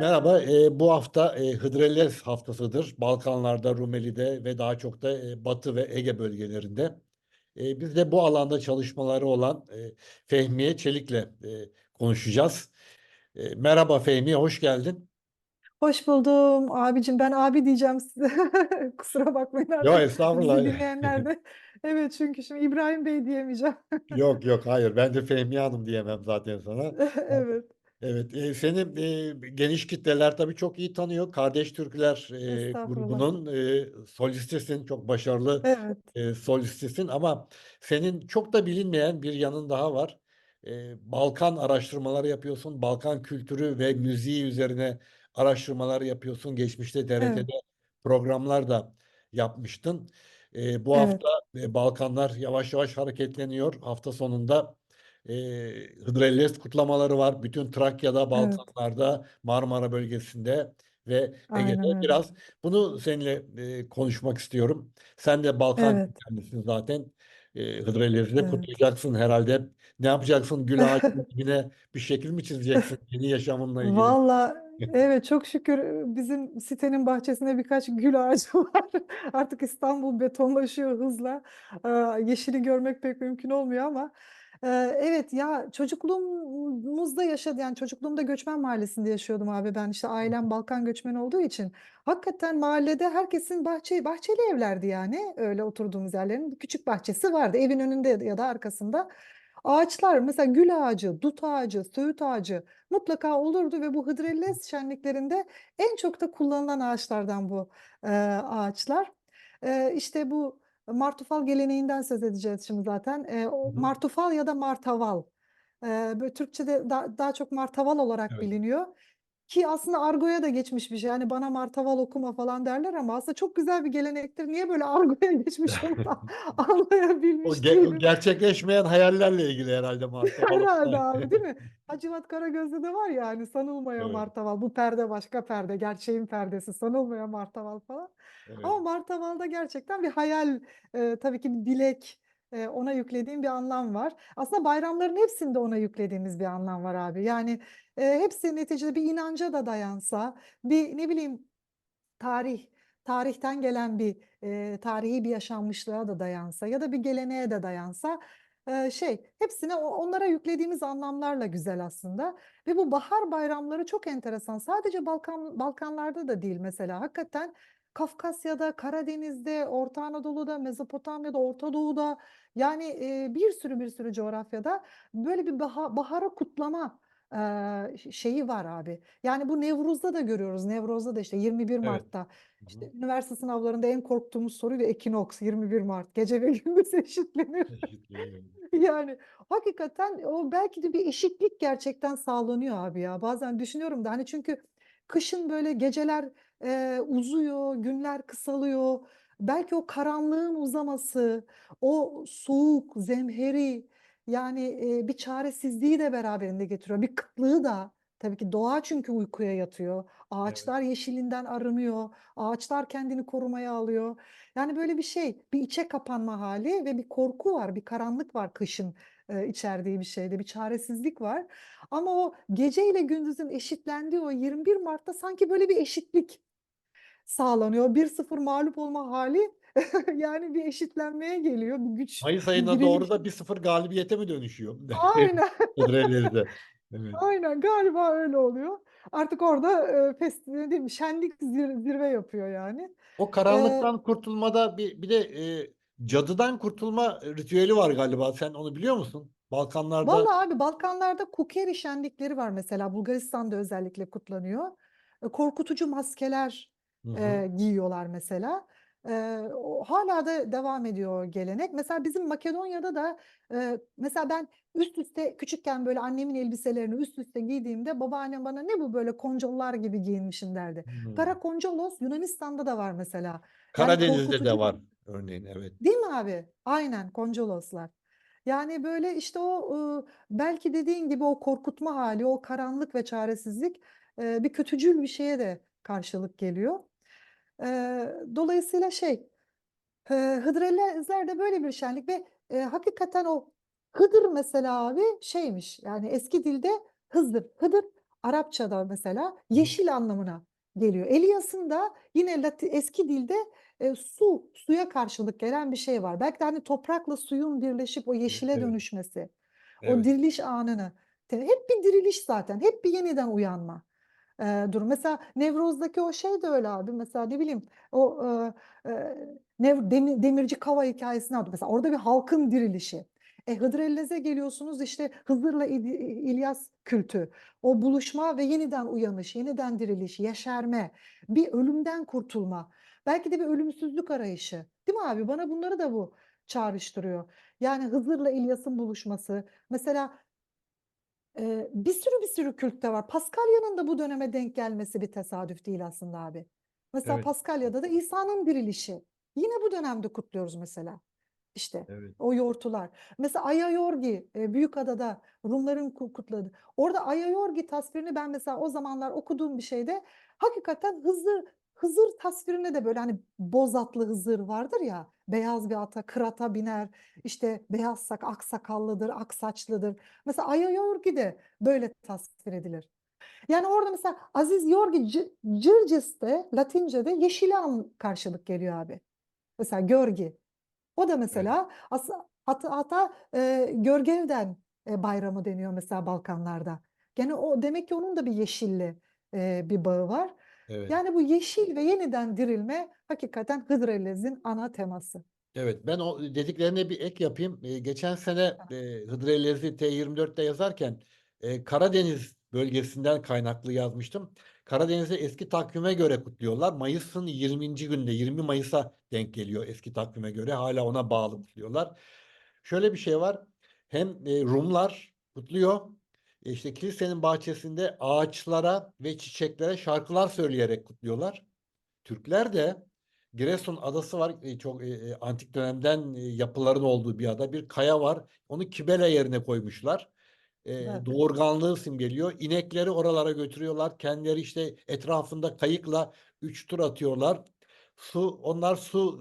Merhaba, e, bu hafta e, Hıdrellez haftasıdır. Balkanlarda, Rumeli'de ve daha çok da e, Batı ve Ege bölgelerinde. E, biz de bu alanda çalışmaları olan e, Fehmiye Çelik'le e, konuşacağız. E, merhaba Fehmiye, hoş geldin. Hoş buldum abicim. Ben abi diyeceğim size. Kusura bakmayın Yok artık bizi estağfurullah. dinleyenler de. Evet çünkü şimdi İbrahim Bey diyemeyeceğim. Yok yok hayır, ben de Fehmiye Hanım diyemem zaten sana. Evet. Evet, e, seni e, geniş kitleler tabii çok iyi tanıyor. Kardeş Türkler e, Estağfurullah. grubunun e, solistisin, çok başarılı Evet. e, solistisin ama senin çok da bilinmeyen bir yanın daha var. E, Balkan araştırmaları yapıyorsun, Balkan kültürü ve müziği üzerine araştırmalar yapıyorsun. Geçmişte Evet. TRT'de programlar da yapmıştın. E, bu Evet. hafta e, Balkanlar yavaş yavaş hareketleniyor. Hafta sonunda e, Hıdrellez kutlamaları var. Bütün Trakya'da, Evet. Balkanlarda, Marmara bölgesinde ve Ege'de biraz bunu seninle e, konuşmak istiyorum. Sen de Balkan Evet. kökenlisin zaten. E, Hıdrellez'i de Evet. kutlayacaksın herhalde. Ne yapacaksın? Gül ağacının dibine bir şekil mi çizeceksin yeni yaşamınla ilgili? Valla evet çok şükür bizim sitenin bahçesinde birkaç gül ağacı var. Artık İstanbul betonlaşıyor hızla. Ee, yeşili görmek pek mümkün olmuyor ama evet ya çocukluğumuzda yaşadı yani çocukluğumda göçmen mahallesinde yaşıyordum abi ben işte ailem Balkan göçmeni olduğu için hakikaten mahallede herkesin bahçe bahçeli evlerdi yani öyle oturduğumuz yerlerin bir küçük bahçesi vardı evin önünde ya da arkasında. Ağaçlar mesela gül ağacı, dut ağacı, söğüt ağacı mutlaka olurdu ve bu Hıdrellez şenliklerinde en çok da kullanılan ağaçlardan bu e, ağaçlar. E, işte bu martufal geleneğinden söz edeceğiz şimdi zaten. E, o martufal ya da martaval. E, böyle Türkçe'de da- daha çok martaval olarak Evet. biliniyor. Ki aslında argoya da geçmiş bir şey. Yani bana martaval okuma falan derler ama aslında çok güzel bir gelenektir. Niye böyle argoya geçmiş onu da O, anlayabilmiş ge- o değilim. gerçekleşmeyen hayallerle ilgili herhalde martabalık. Herhalde abi değil mi? Hacivat Karagöz'de de var ya hani sanılmaya Evet, martaval. Bu perde başka perde. Gerçeğin perdesi. Sanılmaya martaval falan. evet. Ama martavalda gerçekten bir hayal, e, tabii ki bir dilek, ona yüklediğim bir anlam var. Aslında bayramların hepsinde ona yüklediğimiz bir anlam var abi. Yani e, hepsi neticede bir inanca da dayansa, bir ne bileyim tarih, tarihten gelen bir e, tarihi bir yaşanmışlığa da dayansa ya da bir geleneğe de dayansa e, şey hepsine onlara yüklediğimiz anlamlarla güzel aslında ve bu bahar bayramları çok enteresan. Sadece Balkan Balkanlarda da değil mesela hakikaten Kafkasya'da, Karadeniz'de, Orta Anadolu'da, Mezopotamya'da, Orta Doğu'da yani e, bir sürü bir sürü coğrafyada böyle bir baha, bahara kutlama e, şeyi var abi. Yani bu Nevruz'da da görüyoruz. Nevruz'da da işte 21 Evet. Mart'ta Hı işte üniversite sınavlarında en korktuğumuz soruydu ekinoks 21 Mart. Gece ve gündüz eşitlenir. Yani hakikaten o belki de bir eşitlik gerçekten sağlanıyor abi ya. Bazen düşünüyorum da hani çünkü kışın böyle geceler e, uzuyor, günler kısalıyor. Belki o karanlığın uzaması, o soğuk, zemheri yani e, bir çaresizliği de beraberinde getiriyor. Bir kıtlığı da tabii ki doğa çünkü uykuya yatıyor. Evet. Ağaçlar yeşilinden arınıyor. Ağaçlar kendini korumaya alıyor. Yani böyle bir şey, bir içe kapanma hali ve bir korku var, bir karanlık var kışın e, içerdiği bir şeyde, bir çaresizlik var. Ama o gece ile gündüzün eşitlendiği o 21 Mart'ta sanki böyle bir eşitlik sağlanıyor. 1-0 mağlup olma hali yani bir eşitlenmeye geliyor, bir güç, Mayıs ayına doğru diriliş. da 1-0 galibiyete mi dönüşüyor? Aynen. Evet. aynen galiba öyle oluyor. Artık orada e, festival değil mi? Şenlik zir- zirve yapıyor yani. O karanlıktan kurtulmada bir, bir de e, cadıdan kurtulma ritüeli var galiba. Sen onu biliyor musun? Balkanlarda Vallahi abi Balkanlarda Kukeri şenlikleri var mesela Bulgaristan'da özellikle kutlanıyor. E, Korkutucu maskeler Hı hı. giyiyorlar mesela. E, o, hala da devam ediyor o gelenek. Mesela bizim Makedonya'da da e, mesela ben üst üste küçükken böyle annemin elbiselerini üst üste giydiğimde babaannem bana ne bu böyle koncollar gibi giyinmişsin derdi. Hmm. Karakoncolos Yunanistan'da da var mesela. Yani Karadeniz'de de korkutucu var örneğin evet. Değil mi abi? Aynen koncoloslar. Yani böyle işte o belki dediğin gibi o korkutma hali, o karanlık ve çaresizlik bir kötücül bir şeye de karşılık geliyor. E, Dolayısıyla şey e, Hıdrellezler de böyle bir şenlik ve e, hakikaten o Hıdır mesela abi şeymiş yani eski dilde Hızır. Hıdır Arapçada mesela yeşil anlamına geliyor. Elias'ın da yine Lati- eski dilde e, su, suya karşılık gelen bir şey var. Belki de hani toprakla suyun birleşip o yeşile evet. dönüşmesi, o Evet. diriliş anını. Hep bir diriliş zaten, hep bir yeniden uyanma e, durum. Mesela Nevroz'daki o şey de öyle abi. Mesela ne bileyim o e, e, Nev- Demi- Demirci Kava hikayesini aldım. Mesela orada bir halkın dirilişi. E, Hıdrellez'e geliyorsunuz işte Hızır'la İl- İlyas kültü. O buluşma ve yeniden uyanış, yeniden diriliş, yeşerme, bir ölümden kurtulma. Belki de bir ölümsüzlük arayışı. Değil mi abi? Bana bunları da bu çağrıştırıyor. Yani Hızır'la İlyas'ın buluşması. Mesela ee, bir sürü bir sürü kültte var. Paskalya'nın da bu döneme denk gelmesi bir tesadüf değil aslında abi. Mesela Evet. Paskalya'da da İsa'nın dirilişi. Yine bu dönemde kutluyoruz mesela. İşte Evet. o yortular. Mesela Aya Yorgi e, Büyükada'da Rumların ku- kutladı. Orada Aya Yorgi tasvirini ben mesela o zamanlar okuduğum bir şeyde hakikaten Hızır Hızır tasvirine de böyle hani boz atlı Hızır vardır ya beyaz bir ata kırata biner işte beyaz sak ak sakallıdır ak saçlıdır. Mesela Aya Yorgi de böyle tasvir edilir. Yani orada mesela Aziz Yorgi Cırcis'te Latince'de yeşile an karşılık geliyor abi. Mesela Görgi. O da mesela as hatta, hatta e, Görgevden e, bayramı deniyor mesela Balkanlarda. Gene o demek ki onun da bir yeşille e, bir bağı var. Evet. Yani bu yeşil ve yeniden dirilme hakikaten Hıdrellez'in ana teması. Evet, ben o dediklerine bir ek yapayım. Ee, geçen sene e, Hıdrellez'i T24'te yazarken e, Karadeniz bölgesinden kaynaklı yazmıştım. Karadeniz'i eski takvime göre kutluyorlar. Mayıs'ın 20. günde, 20 Mayıs'a denk geliyor eski takvime göre. Hala ona bağlı kutluyorlar. Şöyle bir şey var. Hem e, Rumlar kutluyor. E, işte kilisenin bahçesinde ağaçlara ve çiçeklere şarkılar söyleyerek kutluyorlar. Türkler de Giresun adası var. E, çok e, e, antik dönemden e, yapıların olduğu bir ada. Bir kaya var. Onu Kibele yerine koymuşlar. E, Evet. doğurganlığı simgeliyor. İnekleri oralara götürüyorlar. Kendileri işte etrafında kayıkla üç tur atıyorlar. Su, onlar su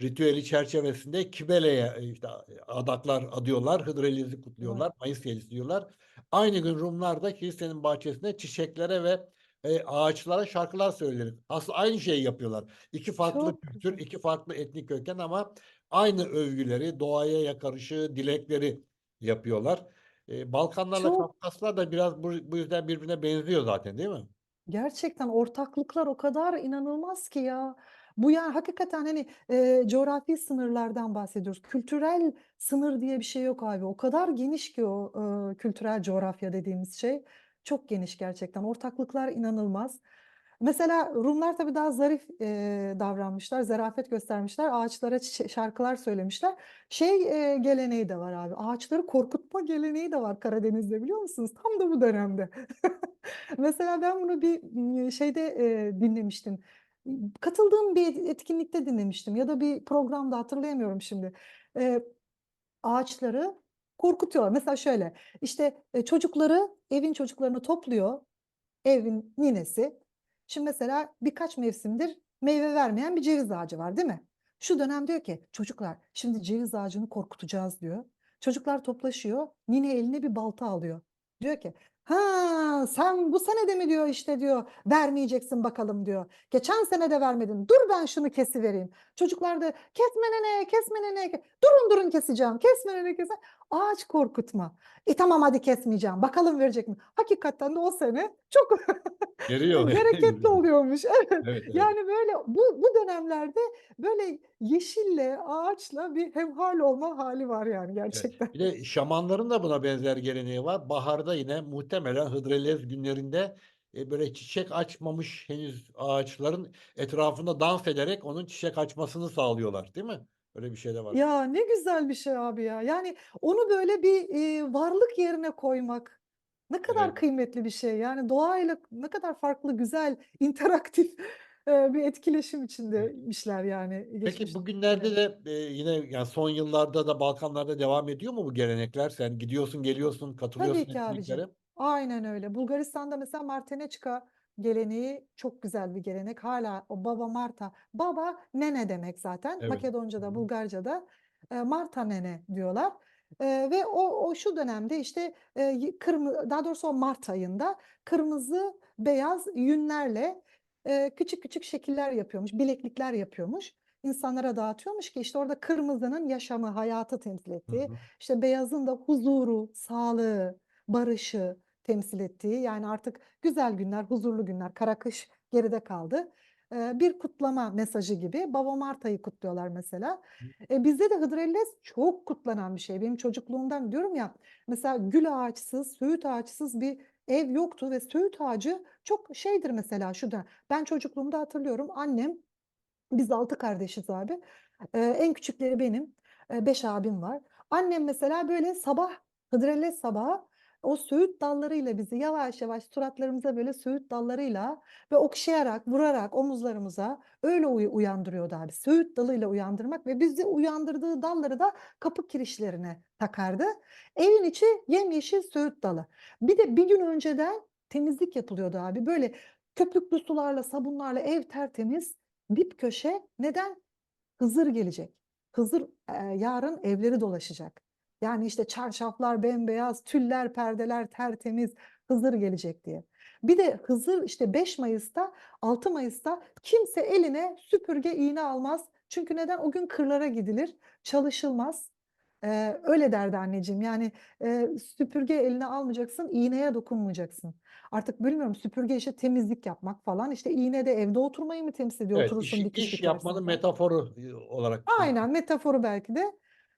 e, ritüeli çerçevesinde Kibele'ye e, işte adaklar adıyorlar. Hıdrellez'i kutluyorlar. Mayıs yelisi diyorlar. Aynı gün Rumlar da kilisenin bahçesinde çiçeklere ve e, ağaçlara şarkılar söylenir. Aslında aynı şeyi yapıyorlar. İki farklı Çok kültür, iki farklı etnik köken ama aynı övgüleri, doğaya yakarışı, dilekleri yapıyorlar. E, Balkanlarla Çok Kafkaslar da biraz bu, bu yüzden birbirine benziyor zaten değil mi? Gerçekten ortaklıklar o kadar inanılmaz ki ya. Bu yani hakikaten hani e, coğrafi sınırlardan bahsediyoruz. Kültürel sınır diye bir şey yok abi. O kadar geniş ki o e, kültürel coğrafya dediğimiz şey. Çok geniş gerçekten. Ortaklıklar inanılmaz. Mesela Rumlar tabii daha zarif e, davranmışlar, zarafet göstermişler. Ağaçlara şarkılar söylemişler. Şey e, geleneği de var abi. Ağaçları korkutma geleneği de var Karadeniz'de biliyor musunuz? Tam da bu dönemde. Mesela ben bunu bir şeyde e, dinlemiştim. Katıldığım bir etkinlikte dinlemiştim ya da bir programda hatırlayamıyorum şimdi. E, ağaçları korkutuyor. Mesela şöyle işte e, çocukları evin çocuklarını topluyor evin ninesi. Şimdi mesela birkaç mevsimdir meyve vermeyen bir ceviz ağacı var değil mi? Şu dönem diyor ki çocuklar şimdi ceviz ağacını korkutacağız diyor. Çocuklar toplaşıyor. Nine eline bir balta alıyor. Diyor ki ha sen bu sene de mi diyor işte diyor vermeyeceksin bakalım diyor. Geçen sene de vermedin. Dur ben şunu kesivereyim. Çocuklar da kesme nene kesme nene. Durun durun keseceğim. Kesme nene kesme. Ağaç korkutma. E tamam hadi kesmeyeceğim. Bakalım verecek mi? Hakikaten de o sene çok bereketli oluyormuş. Evet. Evet, evet. Yani böyle bu bu dönemlerde böyle yeşille, ağaçla bir hemhal olma hali var yani Evet. gerçekten. Bir de şamanların da buna benzer geleneği var. Baharda yine muhtemelen Hıdrellez günlerinde e, böyle çiçek açmamış henüz ağaçların etrafında dans ederek onun çiçek açmasını sağlıyorlar, değil mi? Öyle bir şey de var. Ya ne güzel bir şey abi ya. Yani onu böyle bir e, varlık yerine koymak ne kadar Evet. kıymetli bir şey. Yani doğayla ne kadar farklı, güzel, interaktif e, bir etkileşim içindeymişler yani Peki bugünlerde de e, yine yani son yıllarda da Balkanlarda devam ediyor mu bu gelenekler? Sen gidiyorsun, geliyorsun, Tabii katılıyorsun ki abicim. etkinliklere. Aynen öyle. Bulgaristan'da mesela Marteneçka geleneği çok güzel bir gelenek. Hala o baba Marta. Baba nene demek zaten. Evet. Hı Makedonca'da, hı. Bulgarca'da e, Marta nene diyorlar. Eee, ve o o şu dönemde işte, eee, y kırmı daha doğrusu o mart ayında kırmızı, beyaz yünlerle, eee, küçük küçük şekiller yapıyormuş, bileklikler yapıyormuş. İnsanlara dağıtıyormuş ki işte orada kırmızının yaşamı, hayatı temsil Hı ettiği, hı. işte beyazın da huzuru, sağlığı, barışı temsil ettiği, yani artık güzel günler, huzurlu günler, kara kış geride kaldı. Bir kutlama mesajı gibi. Baba mart ayı kutluyorlar mesela. E, bizde de Hıdrellez çok kutlanan bir şey. Benim çocukluğumdan diyorum ya, mesela gül ağaçsız, söğüt ağaçsız bir ev yoktu ve söğüt ağacı çok şeydir mesela şu dönem. Ben çocukluğumda hatırlıyorum annem, biz 6 kardeşiz abi. Eee, en küçükleri benim. Eee, 5 abim var. Annem mesela böyle sabah, Hıdrellez sabahı o söğüt dallarıyla bizi yavaş yavaş suratlarımıza böyle söğüt dallarıyla ve okşayarak, vurarak omuzlarımıza öyle uyu uyandırıyordu abi. Söğüt dalıyla uyandırmak ve bizi uyandırdığı dalları da kapı kirişlerine takardı. Evin içi yemyeşil söğüt dalı. Bir de bir gün önceden temizlik yapılıyordu abi. Böyle köpüklü sularla, sabunlarla ev tertemiz, dip köşe. Neden? Hızır gelecek. Hızır, eee, yarın evleri dolaşacak. Yani işte çarşaflar bembeyaz, tüller, perdeler tertemiz, Hızır gelecek diye. Bir de Hızır işte 5 Mayıs'ta, 6 Mayıs'ta kimse eline süpürge, iğne almaz. Çünkü neden? O gün kırlara gidilir, çalışılmaz. Eee, öyle derdi anneciğim. Yani, eee, süpürge eline almayacaksın, iğneye dokunmayacaksın. Artık bilmiyorum süpürge işte temizlik yapmak falan. İşte iğne de evde oturmayı mı temsil ediyor? Evet, Oturursun, iş dikiş iş dikersin yapmanın metaforu, eee, olarak Aynen, metaforu belki de.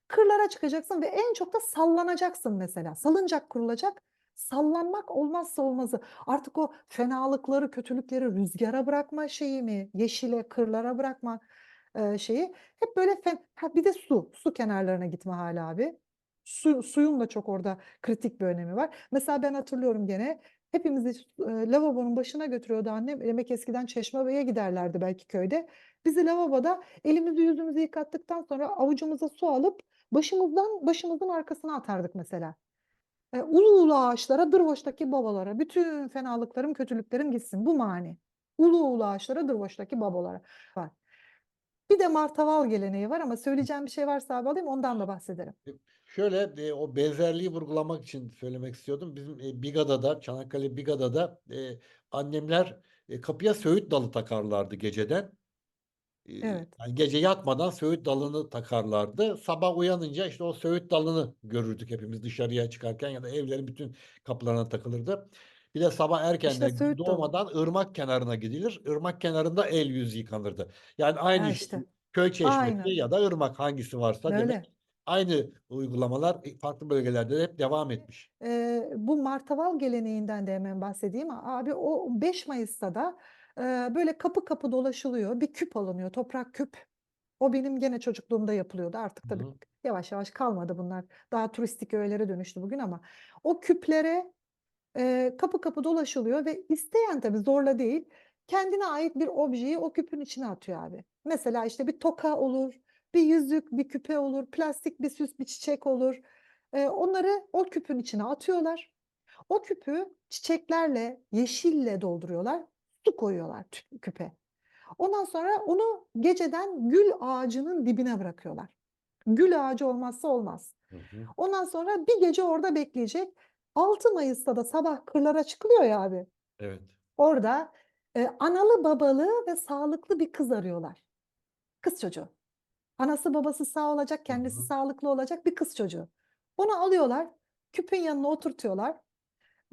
Kırlara çıkacaksın ve en çok da sallanacaksın mesela. Salıncak kurulacak. Sallanmak olmazsa olmazı. Artık o fenalıkları, kötülükleri rüzgâra bırakma şeyi mi, yeşile, kırlara bırakma, eee, şeyi. Hep böyle fe ha bir de su, su kenarlarına gitme hâli abi. Su suyun da çok orada kritik bir önemi var. Mesela ben hatırlıyorum gene, hepimizi eee, lavabonun başına götürüyordu annem. Demek eskiden Çeşmeoba'ya giderlerdi belki köyde. Bizi lavaboda elimizi yüzümüzü yıkattıktan sonra avucumuza su alıp başımızdan başımızın arkasına atardık mesela. Eee, ulu ulu ağaçlara, Dırboş'taki babalara, bütün fenalıklarım, kötülüklerim gitsin. Bu mani. Ulu ulu ağaçlara, Dırboş'taki babalara var. Bir de martaval geleneği var ama söyleyeceğim bir şey varsa abi alayım, ondan da bahsederim. E, şöyle, eee, o benzerliği vurgulamak için söylemek istiyordum. Bizim, eee, Bigada'da, Çanakkale Bigada'da, eee, annemler, eee, kapıya söğüt dalı takarlardı geceden. Evet. yani gece yatmadan söğüt dalını takarlardı. Sabah uyanınca işte o söğüt dalını görürdük hepimiz dışarıya çıkarken ya da evlerin bütün kapılarına takılırdı. Bir de sabah İşte erkenden gün söğüt dalı. doğmadan ırmak kenarına gidilir. Irmak kenarında el yüz yıkanırdı. Yani aynı Ha, işte. köy çeşmesi Aynen. ya da ırmak hangisi varsa demek. Öyle. Aynı uygulamalar, eee, farklı bölgelerde de hep devam etmiş. Eee, bu martaval geleneğinden de hemen bahsedeyim. Abi o 5 Mayıs'ta da, böyle kapı kapı dolaşılıyor. Bir küp alınıyor, toprak küp. O benim gene çocukluğumda yapılıyordu. Artık tabii hı. yavaş yavaş kalmadı bunlar. Daha turistik öğelere dönüştü bugün ama o küplere, eee, kapı kapı dolaşılıyor ve isteyen tabii zorla değil, kendine ait bir objeyi o küpün içine atıyor abi. Mesela işte bir toka olur, bir yüzük, bir küpe olur, plastik bir süs, bir çiçek olur. Eee, onları o küpün içine atıyorlar. O küpü çiçeklerle, yeşille dolduruyorlar, su koyuyorlar küpe. Ondan sonra onu geceden gül ağacının dibine bırakıyorlar. Gül ağacı olmazsa olmaz. Hı hı. Ondan sonra bir gece orada bekleyecek. 6 Mayıs'ta da sabah kırlara çıkılıyor ya abi. Evet. Orada, eee, analı babalı ve sağlıklı bir kız arıyorlar. Kız çocuğu. Anası babası sağ olacak, kendisi hı. sağlıklı olacak bir kız çocuğu. Onu alıyorlar, küpün yanına oturtuyorlar.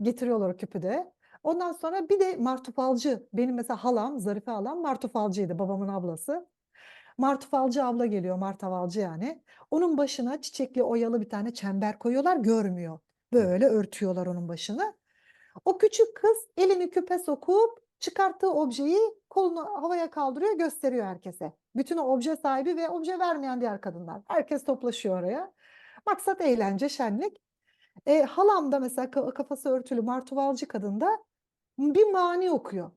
Getiriyorlar o küpü de. Ondan sonra bir de martufalcı. Benim mesela halam, Zarife halam martufalcıydı, babamın ablası. Martufalcı abla geliyor, martavalcı yani. Onun başına çiçekli, oyalı bir tane çember koyuyorlar, görmüyor. Böyle örtüyorlar onun başını. O küçük kız elini küpe sokup çıkarttığı objeyi kolunu havaya kaldırıyor, gösteriyor herkese. Bütün o obje sahibi ve obje vermeyen diğer kadınlar. Herkes toplaşıyor oraya. Maksat eğlence, şenlik. Eee, halam da mesela ka kafası örtülü martuvalcı kadın da bir mani okuyor.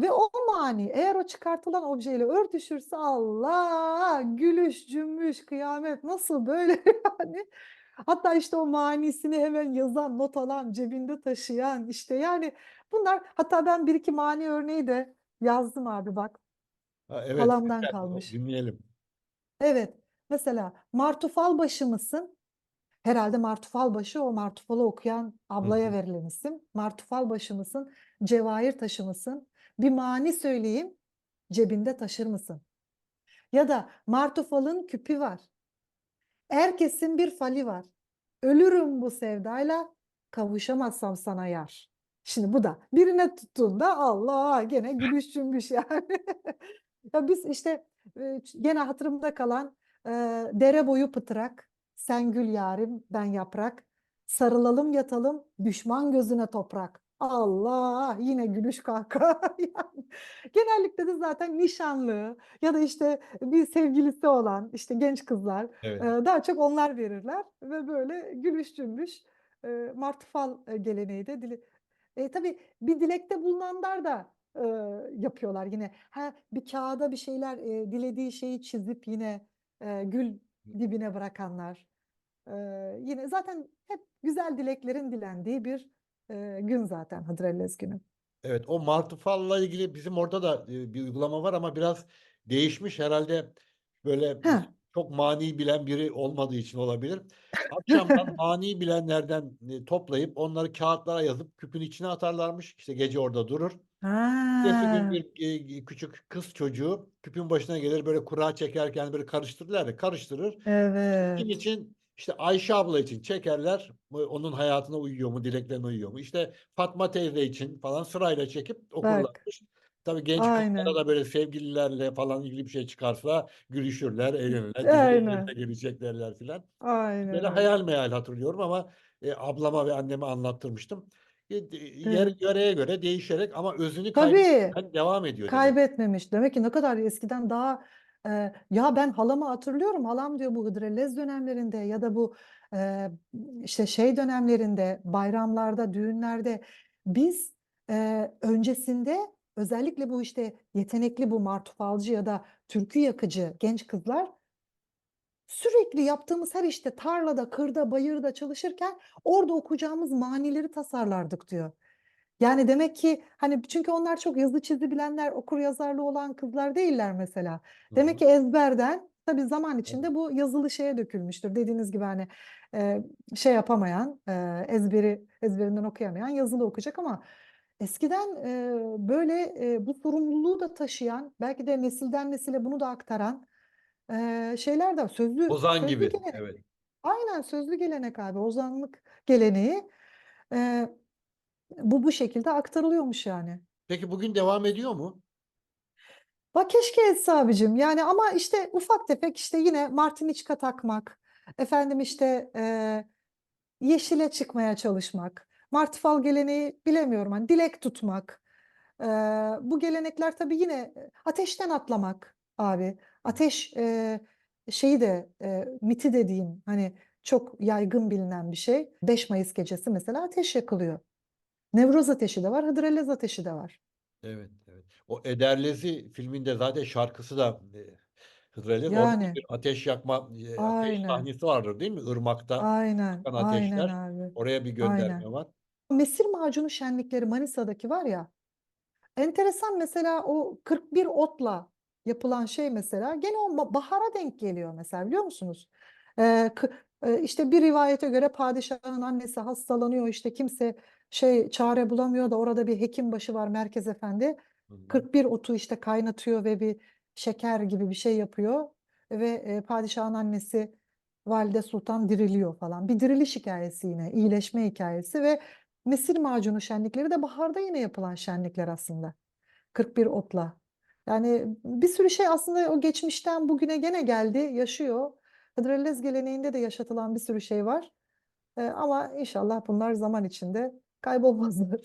Ve o mani eğer o çıkartılan objeyle örtüşürse Allah! Gülüş, cümbüş, kıyamet nasıl böyle yani. Hatta işte o manisini hemen yazan, not alan, cebinde taşıyan işte yani bunlar hatta ben 1-2 mani örneği de yazdım abi bak. Ha, evet, Halamdan kalmış. dinleyelim. Evet, mesela martufal başı mısın? Herhalde Martufalbaşı o Martufalı okuyan ablaya verilen isim. Martufalbaşı mısın? Cevahir taşı mısın? Bir mani söyleyeyim, cebinde taşır mısın? Ya da Martufal'ın küpü var. Herkesin bir fali var. Ölürüm bu sevdayla, kavuşamazsam sana yar. Şimdi bu da birine tuttuğunda Allah gene gülüş cümbüş yani. Ya biz işte gene hatırımda kalan e, dere boyu pıtırak, sen gül yarim ben yaprak, sarılalım yatalım düşman gözüne toprak. Allah yine gülüş kahkaha yani. Genellikle de zaten nişanlı ya da işte bir sevgilisi olan işte genç kızlar Evet. daha çok onlar verirler ve böyle gülüş cümbüş martıfal geleneği de dili. E, tabii bir dilekte bulunanlar da e, yapıyorlar yine. Ha, bir kağıda bir şeyler e, dilediği şeyi çizip yine e, gül dibine bırakanlar. E, yine zaten hep güzel dileklerin dilendiği bir e, gün zaten Hıdrellez günü. Evet, o martufalla ilgili bizim orada da e, bir uygulama var ama biraz değişmiş herhalde böyle Ha. çok mani bilen biri olmadığı için olabilir. Akşamdan mani bilenlerden e, toplayıp onları kağıtlara yazıp küpün içine atarlarmış. İşte gece orada durur. Gün Ha. bir e, küçük kız çocuğu küpün başına gelir böyle kura çekerken böyle karıştırırlar ya karıştırır. Kim Evet. için? İşte Ayşe abla için çekerler. Bu Onun hayatına uyuyor mu, dileklerine uyuyor mu? İşte Fatma teyze için falan sırayla çekip Bak. okurlarmış. Tabii genç kızlara Aynen. da böyle sevgililerle falan ilgili bir şey çıkarsa gülüşürler, eğlenirler, bize Aynen. yerine gelecek derler filan. Aynen Böyle öyle. hayal meyal hatırlıyorum ama e, ablama ve anneme anlattırmıştım. Yer, Evet. yöreye göre değişerek ama özünü Tabii. kaybetmeden devam ediyor demek. Kaybetmemiş. Demek ki ne kadar eskiden daha e, ya ben halamı hatırlıyorum. Halam diyor bu Hıdrellez dönemlerinde ya da bu e, işte şey dönemlerinde, bayramlarda, düğünlerde biz e, öncesinde özellikle bu işte yetenekli bu martufalcı ya da türkü yakıcı genç kızlar sürekli yaptığımız her işte tarlada, kırda, bayırda çalışırken orada okuyacağımız manileri tasarlardık diyor. Yani demek ki hani çünkü onlar çok yazı çizi bilenler, okur yazarlı olan kızlar değiller mesela. Demek ki ezberden tabii zaman içinde bu yazılı şeye dökülmüştür. Dediğiniz gibi hani e, şey yapamayan, e, ezberi ezberinden okuyamayan yazılı okuyacak ama eskiden e, böyle e, bu sorumluluğu da taşıyan, belki de nesilden nesile bunu da aktaran e, şeyler de sözlü Ozan sözlü gibi. gelenek. Evet. Aynen sözlü gelenek abi, ozanlık geleneği. E, bu bu şekilde aktarılıyormuş yani. Peki bugün devam ediyor mu? Bak keşke etse abicim. Yani ama işte ufak tefek işte yine martiniçka takmak, efendim işte e, yeşile çıkmaya çalışmak, martifal geleneği bilemiyorum hani dilek tutmak. E, bu gelenekler tabii yine e, ateşten atlamak abi. Ateş e, şeyi de e, miti dediğim hani çok yaygın bilinen bir şey. 5 Mayıs gecesi mesela ateş yakılıyor. Nevroz ateşi de var, Hıdrellez ateşi de var. Evet, evet. O Ederlezi filminde zaten şarkısı da Hıdrellez. Orada Yani bir ateş yakma, e, ateş aynen. sahnesi vardır değil mi? Irmakta Aynen, çıkan aynen ateşler. abi. Oraya bir Aynen. gönderme var. Mesir macunu şenlikleri Manisa'daki var ya. Enteresan mesela o 41 otla yapılan şey mesela gene o bahara denk geliyor mesela biliyor musunuz? Ee, e, işte bir rivayete göre padişahın annesi hastalanıyor işte kimse şey çare bulamıyor da orada bir hekimbaşı var Merkez Efendi. Hı hı. 41 otu işte kaynatıyor ve bir şeker gibi bir şey yapıyor ve e, padişahın annesi Valide Sultan diriliyor falan. Bir diriliş hikayesi yine, iyileşme hikayesi ve Mesir macunu şenlikleri de baharda yine yapılan şenlikler aslında. 41 otla. Yani bir sürü şey aslında o geçmişten bugüne gene geldi, yaşıyor. Hıdrellez geleneğinde de yaşatılan bir sürü şey var. Ee, ama inşallah bunlar zaman içinde kaybolmazlar.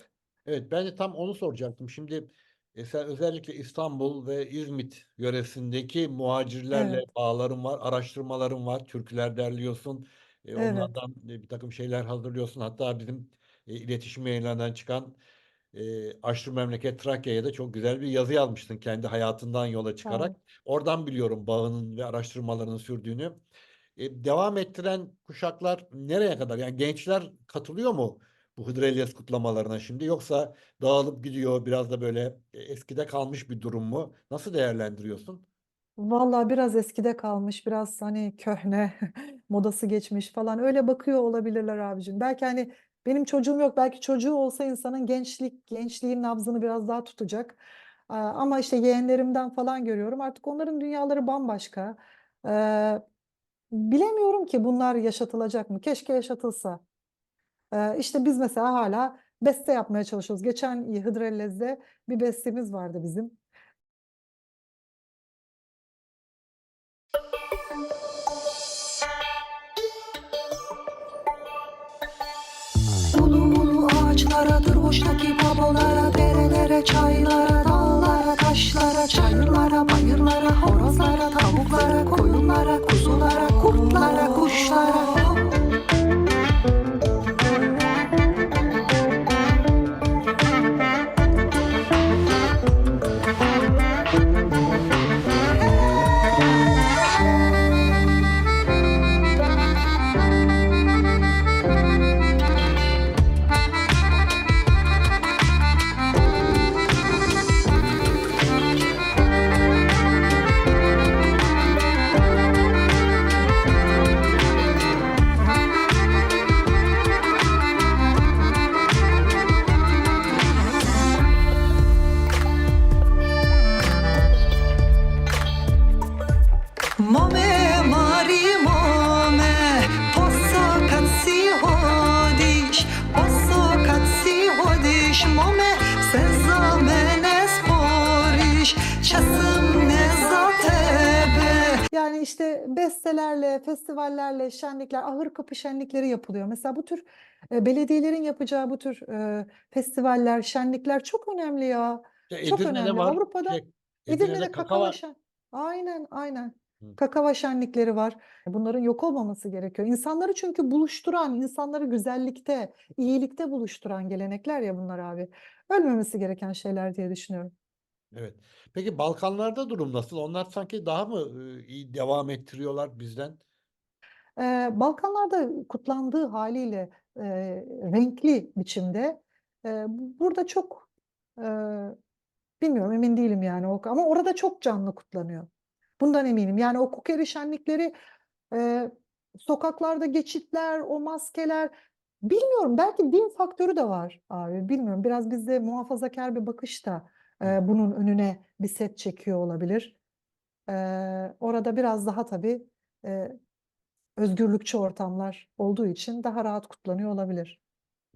Evet, ben de tam onu soracaktım. Şimdi e, sen özellikle İstanbul ve İzmit yöresindeki muhacirlerle Evet, bağların var, araştırmaların var, türküler derliyorsun, e, evet. onlardan e, bir takım şeyler hazırlıyorsun. Hatta bizim e, iletişim yayınlarından çıkan e, Aşrı Memleket Trakya'ya da çok güzel bir yazı yazmıştın kendi hayatından yola çıkarak. ol. Oradan biliyorum bağının ve araştırmalarının sürdüğünü. E, devam ettiren kuşaklar nereye kadar? Yani gençler katılıyor mu bu Hıdrellez kutlamalarına şimdi? Yoksa dağılıp gidiyor biraz da böyle e, eskide kalmış bir durum mu? Nasıl değerlendiriyorsun? Vallahi biraz eskide kalmış, biraz hani köhne modası geçmiş falan öyle bakıyor olabilirler abicim. Belki hani benim çocuğum yok belki çocuğu olsa insanın gençlik gençliğin nabzını biraz daha tutacak. Ama işte yeğenlerimden falan görüyorum artık onların dünyaları bambaşka. Bilemiyorum ki bunlar yaşatılacak mı? Keşke yaşatılsa. İşte biz mesela hala beste yapmaya çalışıyoruz. Geçen Hıdrellez'de bir bestemiz vardı bizim. Ağaçlaradır hoştaki babalara Derelere, çaylara, dağlara, taşlara Çayırlara, bayırlara, horozlara, tavuklara Koyunlara, kuzulara, kurtlara, kuşlara festivallerle, şenlikler, ahır kapı şenlikleri yapılıyor. Mesela bu tür e, belediyelerin yapacağı bu tür e, festivaller, şenlikler çok önemli ya. İşte Çok Edirne'de önemli. var. Avrupa'da Şey, Edirne'de Edirne'de kakava şen. Aynen, aynen. Hı. Kakava şenlikleri var. Bunların yok olmaması gerekiyor. İnsanları çünkü buluşturan, insanları güzellikte, iyilikte buluşturan gelenekler ya bunlar abi. Ölmemesi gereken şeyler diye düşünüyorum. Evet. Peki Balkanlarda durum nasıl? Onlar sanki daha mı e, iyi devam ettiriyorlar bizden? Eee, Balkanlarda kutlandığı haliyle eee, renkli biçimde bu- burada çok eee, bilmiyorum emin değilim yani ama orada çok canlı kutlanıyor. Bundan eminim. Yani o kukeri şenlikleri eee, sokaklarda geçitler, o maskeler bilmiyorum belki din faktörü de var abi bilmiyorum. Biraz bizde muhafazakar bir bakış da eee, bunun önüne bir set çekiyor olabilir. Eee, orada biraz daha tabii eee, özgürlükçü ortamlar olduğu için daha rahat kutlanıyor olabilir.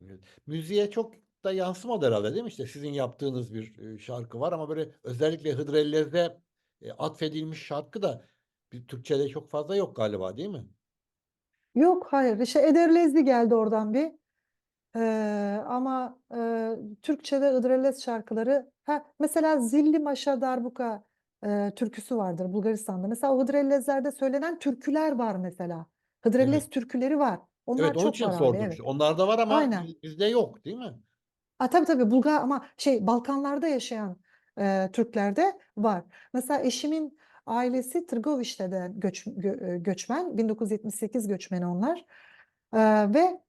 Evet. Müziğe çok da yansımadı herhalde değil mi? İşte sizin yaptığınız bir e, şarkı var ama böyle özellikle Hıdrellez'de e, atfedilmiş şarkı da bir Türkçe'de çok fazla yok galiba değil mi? Yok hayır işte Eder Lezdi geldi oradan bir Eee, ama eee, Türkçe'de Hıdrellez şarkıları ha, mesela Zilli Maşa Darbuka eee, türküsü vardır Bulgaristan'da. Mesela o Hıdrellezlerde söylenen türküler var mesela. Hıdrellez Evet. türküleri var. Onlar Evet onun çok için var abi sordum evet. işte. Onlarda var ama Aynen. biz- bizde yok değil mi? Ha, tabii tabii Bulgar ama şey Balkanlarda yaşayan e, Türklerde var. Mesela eşimin ailesi Tırgovişte'den göç, gö- e, göçmen. 1978 göçmeni onlar. E, ve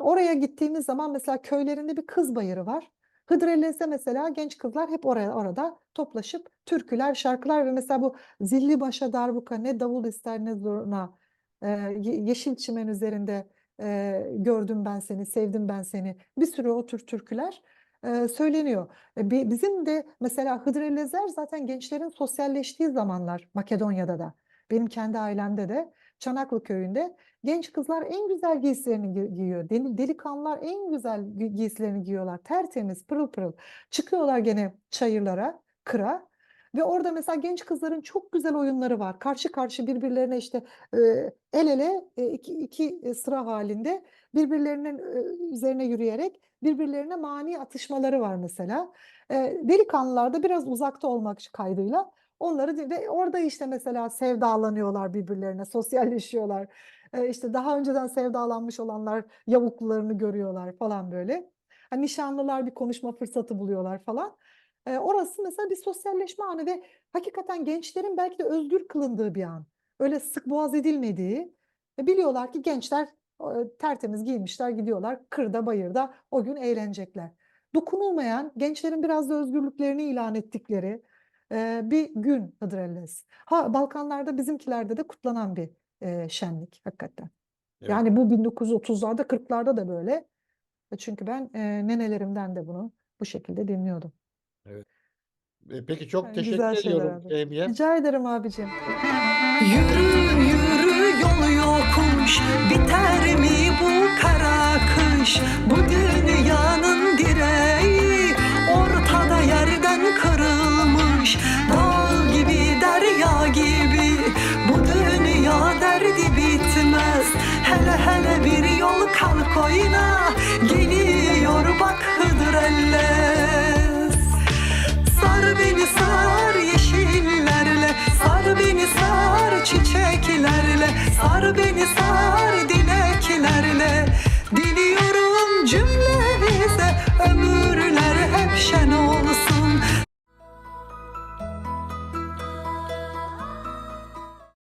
oraya gittiğimiz zaman mesela köylerinde bir kız bayırı var. Hıdrellez'de mesela genç kızlar hep oraya orada toplaşıp türküler, şarkılar ve mesela bu Zilli Başa Darbuka ne davul ister ne zurna e, ye- yeşil çimen üzerinde e, gördüm ben seni, sevdim ben seni. Bir sürü o tür türküler e, söyleniyor. E, bi- bizim de mesela Hıdrellezler zaten gençlerin sosyalleştiği zamanlar Makedonya'da da. Benim kendi ailemde de Çanaklı köyünde genç kızlar en güzel giysilerini gi- giyiyor. Deli, delikanlılar en güzel gi- giysilerini giyiyorlar. Tertemiz, pırıl pırıl. Çıkıyorlar gene çayırlara, kıra. Ve orada mesela genç kızların çok güzel oyunları var. Karşı karşı birbirlerine işte e, el ele e, iki, iki e, sıra halinde birbirlerinin e, üzerine yürüyerek birbirlerine mani atışmaları var mesela. E, delikanlılar da biraz uzakta olmak kaydıyla onları ve orada işte mesela sevdalanıyorlar birbirlerine, sosyalleşiyorlar. E, işte daha önceden sevdalanmış olanlar yavuklularını görüyorlar falan böyle. Hani nişanlılar bir konuşma fırsatı buluyorlar falan. E, orası mesela bir sosyalleşme anı ve hakikaten gençlerin belki de özgür kılındığı bir an. Öyle sık boğaz edilmediği. E, biliyorlar ki gençler e, tertemiz giymişler gidiyorlar kırda bayırda o gün eğlenecekler. Dokunulmayan gençlerin biraz da özgürlüklerini ilan ettikleri e, bir gün Hıdrellez. Ha Balkanlarda bizimkilerde de kutlanan bir e, şenlik hakikaten. Evet. Yani bu 1930'larda 40'larda da böyle. E, Çünkü ben e, nenelerimden de bunu bu şekilde dinliyordum. E, Peki çok Yani teşekkür ediyorum abi. Fehmiye. Rica ederim abicim. Yürü yürü yol yokuş Biter mi bu kara kış Bu oyna Geliyor bak Hıdrellez Sar beni sar yeşillerle Sar beni sar çiçeklerle Sar beni sar dileklerle. Diliyorum cümlemize Ömürler hep şen olsun